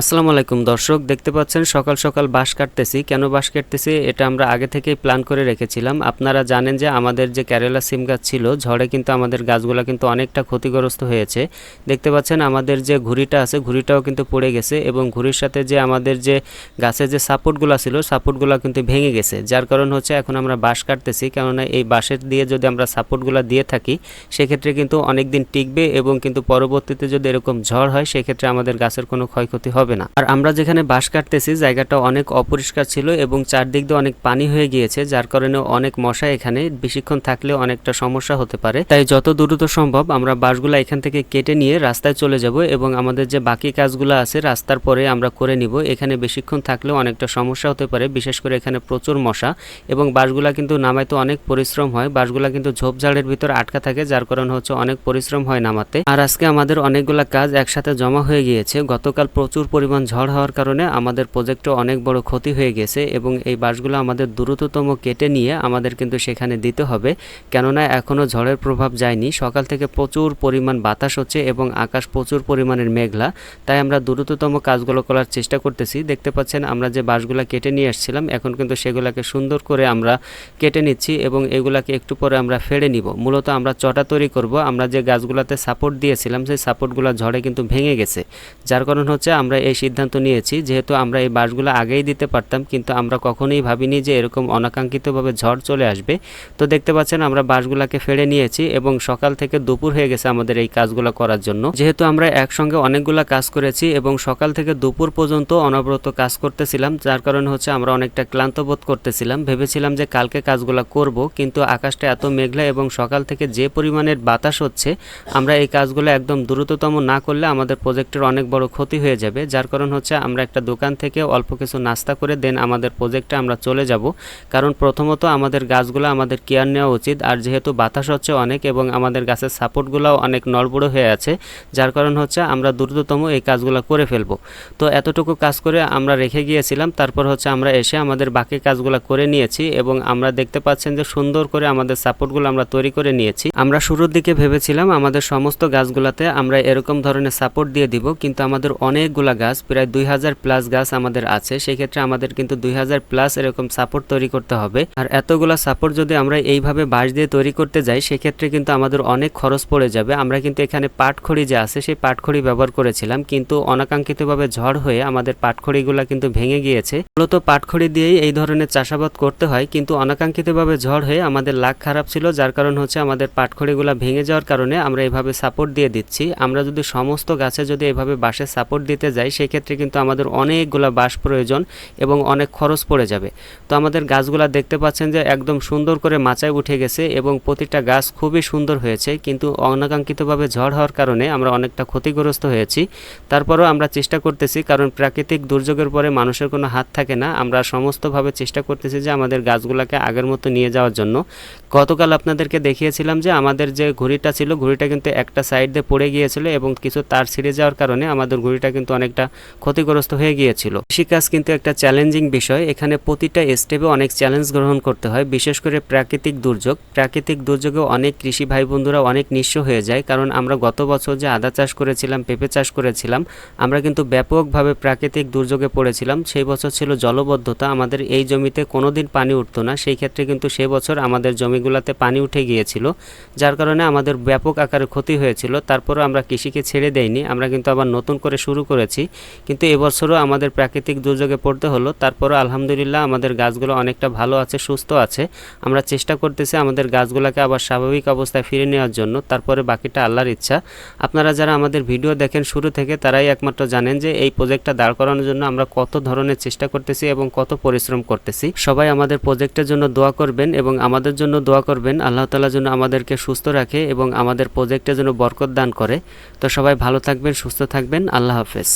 আসসালামু আলাইকুম দর্শক, দেখতে পাচ্ছেন সকাল সকাল বাঁশ কাটতেছি। কেন বাঁশ কাটতেছি? এটা আমরা আগে থেকেই প্ল্যান করে রেখেছিলাম। আপনারা জানেন যে আমাদের যে কেরালা সিম গাছ ছিল, ঝড়ে কিন্তু আমাদের গাছগুলো কিন্তু অনেকটা ক্ষতিগ্রস্ত হয়েছে। দেখতে পাচ্ছেন আমাদের যে ঘুড়িটা আছে, ঘুড়িটাও কিন্তু পড়ে গেছে এবং ঘুড়ির সাথে যে আমাদের যে গাছের যে সাপোর্টগুলো ছিল, সাপোর্টগুলো কিন্তু ভেঙে গেছে। যার কারণ হচ্ছে এখন আমরা বাঁশ কাটতেছি, কেননা এই বাঁশের দিয়ে যদি আমরা সাপোর্টগুলো দিয়ে থাকি, সেক্ষেত্রে কিন্তু অনেক দিন টিকবে এবং কিন্তু পরবর্তীতে যদি এরকম ঝড় হয়, সেক্ষেত্রে আমাদের গাছের কোনো ক্ষয়ক্ষতি হবে না। আর আমরা যেখানে বাঁশ কাটতেছি, জায়গাটা অনেক অপরিষ্কার ছিল এবং চারদিক দিয়ে অনেক পানি হয়ে গিয়েছে, যার কারণে অনেক মশা এখানে বেশিক্ষণ থাকলে অনেকটা সমস্যা হতে পারে। তাই যত দ্রুত সম্ভব আমরা বাঁশগুলো এখান থেকে কেটে নিয়ে রাস্তায় চলে যাব এবং আমাদের যে বাকি কাজগুলো আছে, রাস্তার পরে আমরা করে নিব। এখানে বেশিক্ষণ থাকলেও অনেকটা সমস্যা হতে পারে, বিশেষ করে এখানে প্রচুর মশা এবং বাঁশগুলা কিন্তু নামাইতে অনেক পরিশ্রম হয়। বাঁশগুলা কিন্তু ঝোপঝাড়ের ভিতর আটকা থাকে, যার কারণে হচ্ছে অনেক পরিশ্রম হয় নামাতে। আর আজকে আমাদের অনেকগুলা কাজ একসাথে জমা হয়ে গিয়েছে। গতকাল প্রচুর পরিমাণ ঝড় হওয়ার কারণে আমাদের প্রজেক্টে অনেক বড় ক্ষতি হয়ে গেছে এবং এই বাঁশগুলো আমাদের দ্রুততম কেটে নিয়ে আমাদের কিন্তু সেখানে দিতে হবে। কেননা এখনও ঝড়ের প্রভাব যায়নি। সকাল থেকে প্রচুর পরিমাণ বাতাস হচ্ছে এবং আকাশ প্রচুর পরিমাণের মেঘলা। তাই আমরা দ্রুততম কাজগুলো করার চেষ্টা করতেছি। দেখতে পাচ্ছেন আমরা যে বাঁশগুলো কেটে নিয়ে আসছিলাম, এখন কিন্তু সেগুলোকে সুন্দর করে আমরা কেটে নিচ্ছি এবং এগুলাকে একটু পরে আমরা ফেড়ে নিব। মূলত আমরা চটা তৈরি করব। আমরা যে গাছগুলোতে সাপোর্ট দিয়েছিলাম, সেই সাপোর্টগুলো ঝড়ে কিন্তু ভেঙে গেছে। যার কারণ হচ্ছে আমরা এই সিদ্ধান্ত নিয়েছি, যেহেতু আমরা এই বাঁশগুলো আগেই দিতে পারতাম, কিন্তু আমরা কখনোই ভাবিনি যে এরকম অনাকাঙ্ক্ষিতভাবে ঝড় চলে আসবে। তো দেখতে পাচ্ছেন আমরা বাঁশগুলোকে ফেড়ে নিয়েছি এবং সকাল থেকে দুপুর হয়ে গেছে আমাদের এই কাজগুলো করার জন্য। যেহেতু আমরা একসঙ্গে অনেকগুলো কাজ করেছি এবং সকাল থেকে দুপুর পর্যন্ত অনবরত কাজ করতেছিলাম, যার কারণে হচ্ছে আমরা অনেকটা ক্লান্ত বোধ করতেছিলাম। ভেবেছিলাম যে কালকে কাজগুলো করব, কিন্তু আকাশটা এত মেঘলা এবং সকাল থেকে যে পরিমাণের বাতাস হচ্ছে, আমরা এই কাজগুলো একদম দ্রুততম না করলে আমাদের প্রজেক্টের অনেক বড় ক্ষতি হয়ে যাবে। যার কারণ হচ্ছে আমরা একটা দোকান থেকে অল্প কিছু নাস্তা করে দেন আমাদের প্রজেক্টে আমরা চলে যাব। কারণ প্রথমত আমাদের গাছগুলো আমাদের কেয়ার নেওয়া উচিত। আর যেহেতু বাতাস হচ্ছে অনেক এবং আমাদের গাছের সাপোর্টগুলোও অনেক নড়বড়ো হয়ে আছে, যার কারণ হচ্ছে আমরা দ্রুততম এই কাজগুলো করে ফেলব। তো এতটুকু কাজ করে আমরা রেখে গিয়েছিলাম। তারপর হচ্ছে আমরা এসে আমাদের বাকি কাজগুলো করে নিয়েছি এবং আমরা দেখতে পাচ্ছেন যে সুন্দর করে আমাদের সাপোর্টগুলো আমরা তৈরি করে নিয়েছি। আমরা শুরুর দিকে ভেবেছিলাম আমাদের সমস্ত গাছগুলোতে আমরা এরকম ধরনের সাপোর্ট দিয়ে দিব, কিন্তু আমাদের অনেকগুলা গাছ, প্রায় দুই হাজার প্লাস গাছ আমাদের আছে। সেক্ষেত্রে আমাদের কিন্তু দুই হাজার প্লাস এরকম সাপোর্ট তৈরি করতে হবে। আর এতগুলা সাপোর্ট যদি আমরা এইভাবে বাঁশ দিয়ে তৈরি করতে যাই, সেক্ষেত্রে কিন্তু আমাদের অনেক খরচ পড়ে যাবে। আমরা কিন্তু এখানে পাটখড়ি যে আছে, সেই পাটখড়ি ব্যবহার করেছিলাম। কিন্তু অনাকাঙ্ক্ষিতভাবে ঝড় হয়ে আমাদের পাটখড়িগুলো কিন্তু ভেঙে গিয়েছে। মূলত পাটখড়ি দিয়েই এই ধরনের চাষাবাদ করতে হয়। কিন্তু অনাকাঙ্ক্ষিতভাবে ঝড় হয়ে আমাদের লাখ খারাপ ছিল, যার কারণ হচ্ছে আমাদের পাটখড়িগুলো ভেঙে যাওয়ার কারণে আমরা এভাবে সাপোর্ট দিয়ে দিচ্ছি। আমরা যদি সমস্ত গাছে যদি এভাবে বাঁশের সাপোর্ট দিতে যাই সেক্ষেত্রে কিন্তু আমাদের অনেকগুলো বাঁশ প্রয়োজন এবং অনেক খরচ পড়ে যাবে। তো আমাদের গাছগুলা দেখতে পাচ্ছেন যে একদম সুন্দর করে মাচায় উঠে গেছে এবং প্রতিটা গাছ খুবই সুন্দর হয়েছে, কিন্তু অনাকাঙ্ক্ষিতভাবে ঝড় হওয়ার কারণে আমরা অনেকটা ক্ষতিগ্রস্ত হয়েছি। তারপরেও আমরা চেষ্টা করতেছি, কারণ প্রাকৃতিক দুর্যোগের পরে মানুষের কোনো হাত থাকে না। আমরা সমস্তভাবে চেষ্টা করতেছি যে আমাদের গাছগুলোকে আগের মতো নিয়ে যাওয়ার জন্য। গতকাল আপনাদেরকে দেখিয়েছিলাম যে আমাদের যে ঘুড়িটা ছিল, ঘুড়িটা কিন্তু একটা সাইড দিয়ে পড়ে গিয়েছিল এবং কিছু তার ছিঁড়ে যাওয়ার কারণে আমাদের ঘুড়িটা কিন্তু অনেকটা ক্ষতিগ্রস্ত হয়ে গিয়েছিল। কৃষিকাজ কিন্তু একটা চ্যালেঞ্জিং বিষয়। এখানে প্রতিটা স্টেপে অনেক চ্যালেঞ্জ গ্রহণ করতে হয়, বিশেষ করে প্রাকৃতিক দুর্যোগ। প্রাকৃতিক দুর্যোগে অনেক কৃষি ভাই বন্ধুরা অনেক নিঃস্ব হয়ে যায়, কারণ আমরা গত বছর যে আদা চাষ করেছিলাম, পেঁপে চাষ করেছিলাম, আমরা কিন্তু ব্যাপকভাবে প্রাকৃতিক দুর্যোগে পড়েছিলাম। সেই বছর ছিল জলবদ্ধতা, আমাদের এই জমিতে কোনো দিন পানি উঠতো না। সেই ক্ষেত্রে কিন্তু সে বছর আমাদের জমিগুলোতে পানি উঠে গিয়েছিল, যার কারণে আমাদের ব্যাপক আকারে ক্ষতি হয়েছিল। তারপরও আমরা কৃষিকে ছেড়ে দেইনি আমরা কিন্তু আবার নতুন করে শুরু করেছি। কিন্তু এবছরও আমাদের প্রাকৃতিক দুর্যোগে পড়তে হলো। তারপরও আলহামদুলিল্লাহ আমাদের গাছগুলো অনেকটা ভালো আছে, সুস্থ আছে। আমরা চেষ্টা করতেছি আমাদের গাছগুলোকে আবার স্বাভাবিক অবস্থায় ফিরে নেওয়ার জন্য। তারপরে বাকিটা আল্লাহর ইচ্ছা। আপনারা যারা আমাদের ভিডিও দেখেন শুরু থেকে, তারাই একমাত্র জানেন যে এই প্রজেক্টটা দাঁড় করানোর জন্য আমরা কত ধরনের চেষ্টা করতেছি এবং কত পরিশ্রম করতেছি। সবাই আমাদের প্রজেক্টের জন্য দোয়া করবেন এবং আমাদের জন্য দোয়া করবেন। আল্লাহ তালার জন্য আমাদেরকে সুস্থ রাখে এবং আমাদের প্রজেক্টের জন্য বরকত দান করে। তো সবাই ভালো থাকবেন, সুস্থ থাকবেন। আল্লাহ হাফেজ।